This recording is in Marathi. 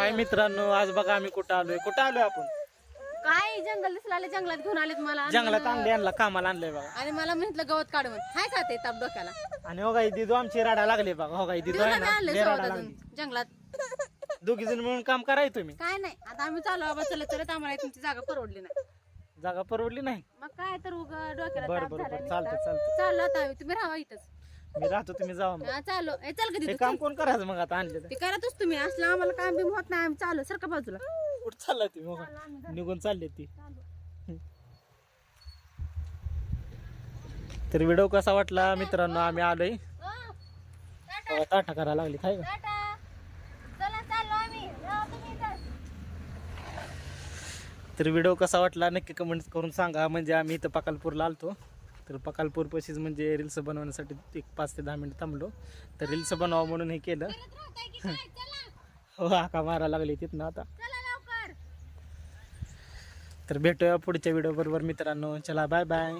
हाय मित्रांनो आज बघा आम्ही कुठं आलोय. कुठं आलोय आपण? काय जंगल दिसलं आले जंगलात घेऊन आलेत मला. आणि जंगलात मला- आणले यांना कामाला आणलंय बघा. आणि मला म्हटलं गवत काढून. हाय का ते ताप डोक्याला? आणि हो गाई दिदू आमची राडा लागले बघा. हो गाई दिदू आहे दिवसाने ना आणले लय राडा सोबत लागली. अजून जंगलात. दोघी जण मिळून काम करायचं तुम्ही? काय नाही आता आम्ही चालू बाबा चलत चलत आम्हाला तुमची जागा परवडली नाही. जागा परवडली नाही? मग काय तर उग डोक्याला बरं ताप बरं झाला बरं नुसता. चालतंय चालतंय. चाललो आता आम्ही. तुम्ही राहा इथंच. मी राहतो तुम्ही जावा मग. हा, चालो. ए चल कधी हे काम कोण करायचं मग आता आणले ते करतच तुम्ही. असलं आम्हाला काम बिम होत नाही. आम्ही चालू सारखं बाजूला. कुठं चाललाय तुम्ही मग? निघून चालले ती. तर व्हिडिओ कसा वाटला मित्रांनो? आम्ही आलोय. बघा, ताटा करायला लागली. काय का? चला चाललो आम्ही. राहा तुम्ही इथंच. तर व्हिडिओ कसा वाटला नक्की कमेंट करून सांगा. म्हणजे आम्ही इथं पकालपूरला आलतो. तर पकालपूर पशीच म्हणजे रील्स बनवण्यासाठी एक पाच ते दहा मिनिट थांबलो. तर रील्स बनवा म्हणून हे केलं. हो हाका मारायला लागली तिथनं आता. तर भेटूया पुढच्या व्हिडिओ बरोबर मित्रांनो. चला बाय बाय